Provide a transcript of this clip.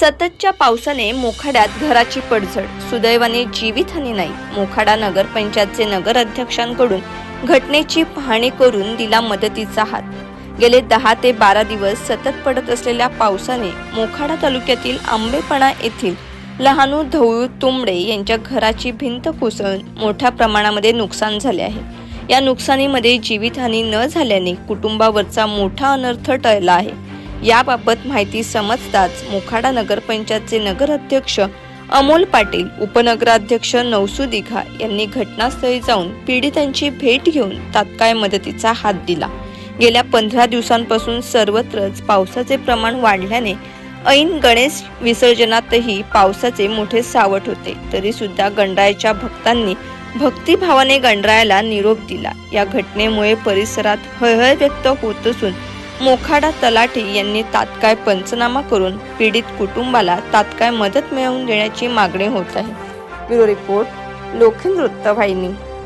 सततच्या पावसाने मोखाड्यात घराची पडझड. सुदैवाने जीवितहानी नाही. मोखाडा नगरपंचायतचे नगर अध्यक्षांकडून घटनेची पाहणी करून दिला मदतीचा हात. गेले दहा ते बारा दिवस सतत पडत असलेल्या पावसाने मोखाडा तालुक्यातील आंबेपणा येथील लहानू धवळू तुंबडे यांच्या घराची भिंत कोसळून मोठ्या प्रमाणामध्ये नुकसान झाले आहे. या नुकसानीमध्ये जीवितहानी न झाल्याने कुटुंबावरचा मोठा अनर्थ टळला आहे. याबाबत माहिती समजताच मोखाडा नगरपंचायतचे नगराध्यक्ष अमोल पाटील उपनगराध्यक्ष नवसू दिघा यांनी घटनास्थळी जाऊन पीडितांची भेट घेऊन तात्काळ मदतीचा हात दिला. गेल्या पंधरा दिवसांपासून सर्वत्रच पावसाचे प्रमाण वाढल्याने ऐन गणेश विसर्जनातही पावसाचे मोठे सावट होते. तरी सुद्धा गणरायाच्या भक्तांनी भक्तिभावाने गणरायाला निरोप दिला. या घटनेमुळे परिसरात हळहळ व्यक्त होत असून मोखाडा तलाठी यांनी तात्काळ पंचनामा करून पीडित कुटुंबाला तात्काळ मदत मिळवून देण्याची मागणी होत आहे. ब्युरो रिपोर्ट लोखंड वृत्तवाहिनी.